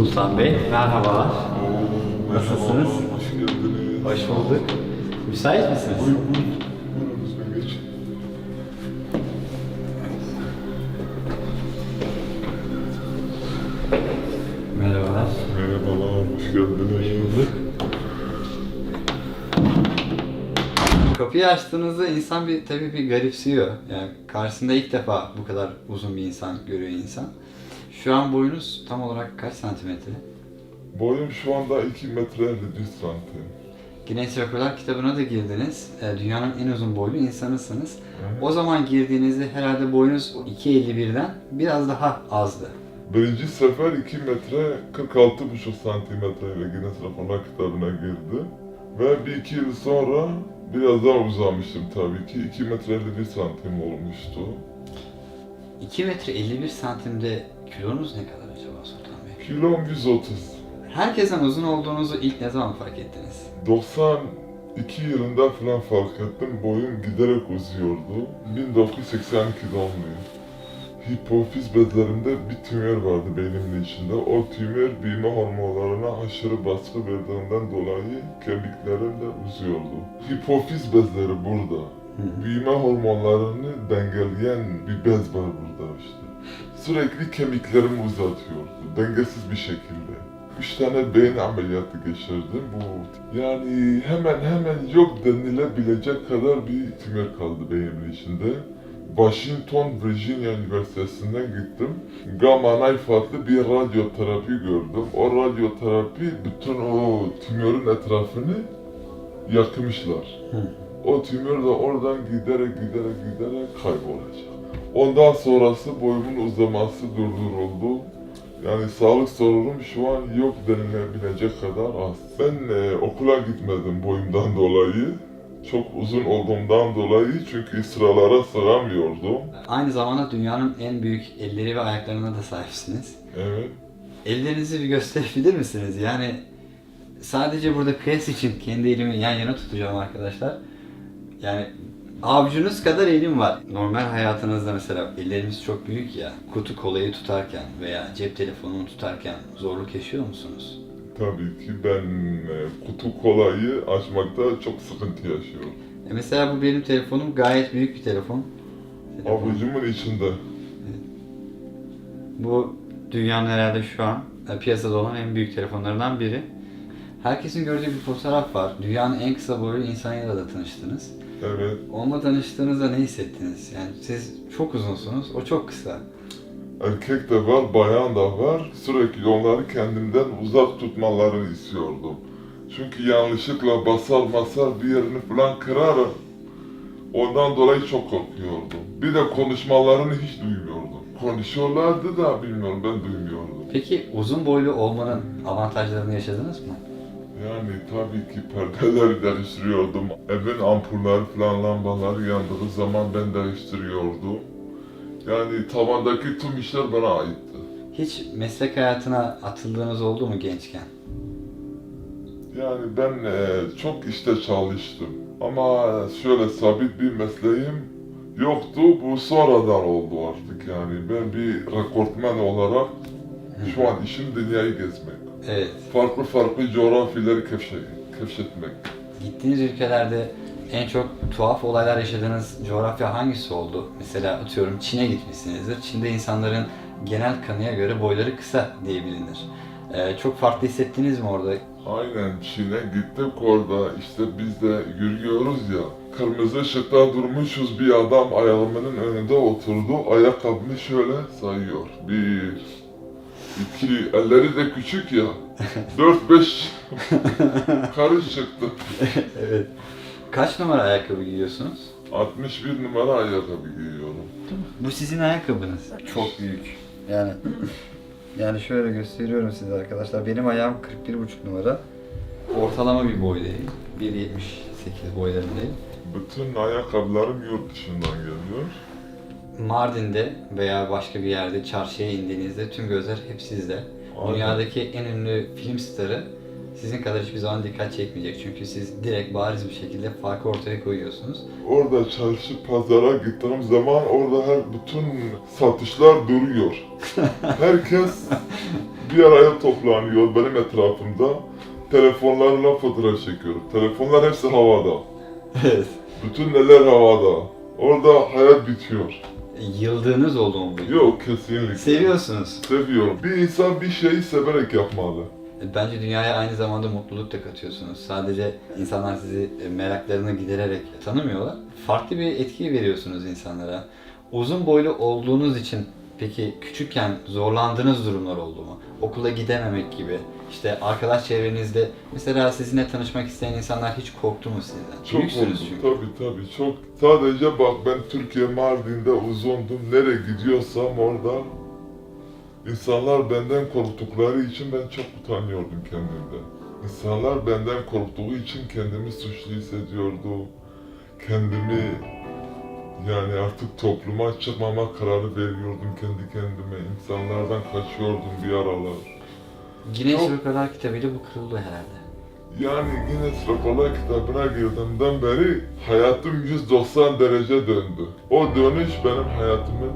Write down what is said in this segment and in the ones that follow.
Sultan Bey, merhabalar. Nasılsınız? Hoş geldiniz. Hoş bulduk. Müsait misiniz? Buyur, buyur. Buyurun geç. Merhabalar. Merhabalar, hoş geldiniz. Kapıyı açtığınızda insan bir tabii bir garipsiyor. Yani karşısında ilk defa bu kadar uzun bir insan görüyor insan. Şu an boyunuz tam olarak kaç santimetre? Boyum şu anda 2 metre 51 santim. Guinness Rekorlar kitabına da girdiniz. Ee, Dünyanın en uzun boylu insanısınız. Evet. O zaman girdiğinizde herhalde boyunuz 2.51'den biraz daha azdı. Birinci sefer 2 metre 46,5 santimetre ile Guinness Rekorlar kitabına girdim. Ve bir iki yıl sonra biraz daha uzamıştım tabii ki. 2 metre 51 santim olmuştu. 2 metre 51 santimde kilonuz ne kadar acaba Sultan Bey? Kilom 130. Herkesten uzun olduğunuzu ilk ne zaman fark ettiniz? 92 yılında falan fark ettim. Boyum giderek uzuyordu. 1982 doğumluyum. Hipofiz bezlerimde bir tümör vardı beynimin içinde. O tümör büyüme hormonlarına aşırı baskı verdiğinden dolayı kemiklerim de uzuyordu. Hipofiz bezleri burada. Büyüme hormonlarını dengeleyen bir bez var burada işte. Sürekli kemiklerimi uzatıyordu. Dengesiz bir şekilde. Üç tane beyin ameliyatı geçirdim. Bu yani hemen hemen yok denilebilecek kadar bir tümör kaldı beynimin içinde. Washington, Virginia Üniversitesi'nden gittim. Gamma knife adlı bir radyoterapi gördüm. O radyoterapi bütün o tümörün etrafını yakmışlar. O tümör de oradan giderek giderek giderek kaybolacak. Ondan sonrası boyumun uzaması durduruldu. Yani sağlık sorunum şu an yok denilebilecek kadar az. Ben e, okula gitmedim boyumdan dolayı. Çok uzun olduğumdan dolayı çünkü sıralara sığamıyordum. Aynı zamanda dünyanın en büyük elleri ve ayaklarına da sahipsiniz. Evet. Ellerinizi bir gösterebilir misiniz? Yani sadece burada kıyas için kendi elimi yan yana tutacağım arkadaşlar. Yani avucunuz kadar elim var. Normal hayatınızda mesela ellerimiz çok büyük ya. Kutu kolayı tutarken veya cep telefonunu tutarken zorluk yaşıyor musunuz? Tabii ki ben e, kutu kolayı açmakta çok sıkıntı yaşıyorum. E mesela bu benim telefonum gayet büyük bir telefon. Telefon. Avucumun içinde. Bu dünyanın herhalde şu an e, piyasada olan en büyük telefonlarından biri. Herkesin gördüğü bir fotoğraf var. Dünyanın en kısa boylu insanıyla da tanıştınız. Evet. Onunla tanıştığınızda ne hissettiniz? Yani siz çok uzunsunuz, o çok kısa. Erkek de var, bayan da var. Sürekli onları kendimden uzak tutmalarını istiyordum. Çünkü yanlışlıkla basar basar bir yerini falan kırarım. Ondan dolayı çok korkuyordum. Bir de konuşmalarını hiç duymuyordum. Konuşuyorlardı da bilmiyorum ben duymuyordum. Peki uzun boylu olmanın avantajlarını yaşadınız mı? Yani tabii ki perdeleri değiştiriyordum. Evin ampulleri falan lambaları yandığı zaman ben değiştiriyordum. Yani tavandaki tüm işler bana aitti. Hiç meslek hayatına atıldığınız oldu mu gençken? Yani ben e, çok işte çalıştım. Ama şöyle sabit bir mesleğim yoktu. Bu sonradan oldu artık yani. Ben bir rekortmen olarak şu an işim dünyayı gezmek. Evet. Farklı farklı coğrafyaları keşfe- keşfetmek. Gittiğiniz ülkelerde en çok tuhaf olaylar yaşadığınız coğrafya hangisi oldu? Mesela atıyorum Çin'e gitmişsinizdir. Çin'de insanların genel kanıya göre boyları kısa diye bilinir. Ee, çok farklı hissettiniz mi orada? Aynen Çin'e gittik orada işte biz de yürüyoruz ya. Kırmızı ışıkta durmuşuz bir adam ayağımın önünde oturdu. Ayakkabımı şöyle sayıyor. Bir, iki, elleri de küçük ya. Dört beş karış çıktı. evet. Kaç numara ayakkabı giyiyorsunuz? 61 numara ayakkabı giyiyorum. Bu sizin ayakkabınız. Çok büyük. Yani yani şöyle gösteriyorum size arkadaşlar. Benim ayağım 41,5 numara. Ortalama bir boydayım. 1.78 boylarındayım. Bütün ayakkabılarım yurt dışından geliyor. Mardin'de veya başka bir yerde çarşıya indiğinizde tüm gözler hep sizde. Aynen. Dünyadaki en ünlü film starı sizin kadar hiçbir zaman dikkat çekmeyecek. Çünkü siz direkt bariz bir şekilde farkı ortaya koyuyorsunuz. Orada çarşı pazara gittiğim zaman orada her bütün satışlar duruyor. Herkes bir araya toplanıyor benim etrafımda. Telefonlarla fotoğraf çekiyorum. Telefonlar hepsi havada. Evet. Bütün neler havada. Orada hayat bitiyor. Yıldığınız oldu mu bu? Yok kesinlikle. Seviyorsunuz. Seviyorum. Bir insan bir şeyi severek yapmalı. Bence dünyaya aynı zamanda mutluluk da katıyorsunuz. Sadece insanlar sizi e, meraklarını gidererek tanımıyorlar. Farklı bir etki veriyorsunuz insanlara. Uzun boylu olduğunuz için peki küçükken zorlandığınız durumlar oldu mu? Okula gidememek gibi. İşte arkadaş çevrenizde mesela sizinle tanışmak isteyen insanlar hiç korktu mu sizden? Çok Büyüksünüz oldu. çünkü. Tabii tabii. Çok. Sadece bak ben Türkiye Mardin'de uzundum. Nereye gidiyorsam orada insanlar benden korktukları için ben çok utanıyordum kendimden. İnsanlar benden korktuğu için kendimi suçlu hissediyordum. Kendimi yani artık topluma çıkmama kararı veriyordum kendi kendime. İnsanlardan kaçıyordum bir aralar. Guinness Çok- Rekorlar kitabıyla bu kırıldı herhalde. Yani Guinness Rekorlar kitabına girdiğimden beri hayatım 190 derece döndü. O dönüş benim hayatımın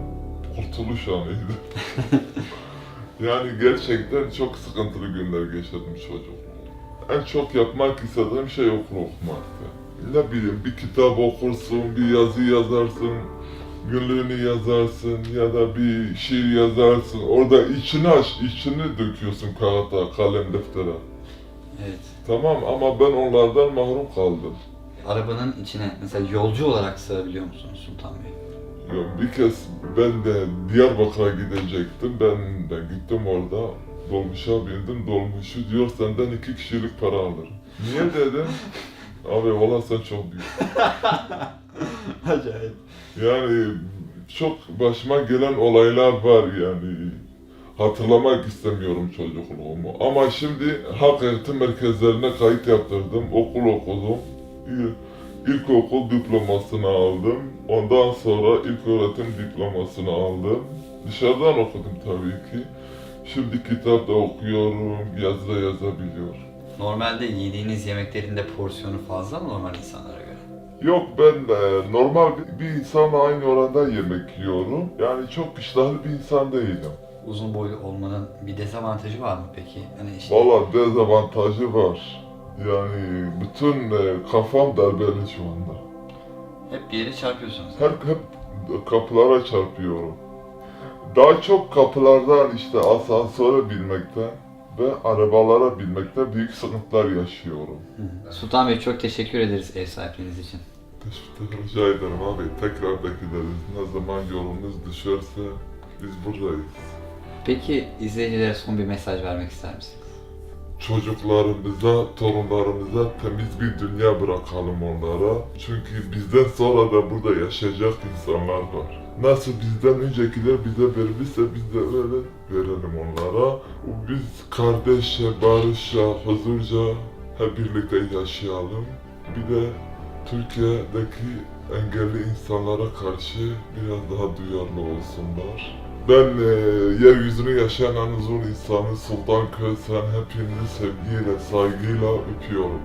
kurtuluş anıydı. yani gerçekten çok sıkıntılı günler geçirdim çocuk. En çok yapmak istediğim şey okul okumaktı. Ne bileyim bir kitap okursun, bir yazı yazarsın, günlüğünü yazarsın ya da bir şiir yazarsın. Orada içini aç, içini döküyorsun kağıda, kalem, deftere. Evet. Tamam ama ben onlardan mahrum kaldım. Arabanın içine mesela yolcu olarak sığabiliyor musunuz Sultan Bey? Ya bir kez ben de Diyarbakır'a gidecektim. Ben de gittim orada. Dolmuşa bindim. Dolmuşu diyor senden iki kişilik para alırım. Niye dedim? Abi sen çok büyük. Acayip. Yani çok başıma gelen olaylar var yani. Hatırlamak istemiyorum çocukluğumu. Ama şimdi hak eğitim merkezlerine kayıt yaptırdım. Okul okudum. İl- İlkokul diplomasını aldım. Ondan sonra ilköğretim diplomasını aldım. Dışarıdan okudum tabii ki. Şimdi kitap da okuyorum, yazı da yazabiliyorum. Normalde yediğiniz yemeklerin de porsiyonu fazla mı normal insanlara göre? Yok ben e, normal bir, insanla aynı oranda yemek yiyorum. Yani çok iştahlı bir insan değilim. Uzun boylu olmanın bir dezavantajı var mı peki? Hani işte Valla dezavantajı var. Yani bütün e, kafam darbeli şu anda. hep bir yere çarpıyorsunuz. Her hep kapılara çarpıyorum. Daha çok kapılardan işte asansöre binmekten ve arabalara binmekte büyük sıkıntılar yaşıyorum. Sultan Bey çok teşekkür ederiz ev sahipliğiniz için. Teşekkür rica ederim abi. Tekrar bekleriz. Ne zaman yolunuz düşerse biz buradayız. Peki izleyicilere son bir mesaj vermek ister misiniz? Çocuklarımıza, torunlarımıza temiz bir dünya bırakalım onlara. Çünkü bizden sonra da burada yaşayacak insanlar var. Nasıl bizden öncekiler bize vermişse biz de öyle verelim onlara. Biz kardeşçe, barışça, huzurca hep birlikte yaşayalım. Bir de Türkiye'deki engelli insanlara karşı biraz daha duyarlı olsunlar. Ben e, yeryüzünü yaşayan en uzun insanı Sultan Kösen hepinizi sevgiyle, saygıyla öpüyorum.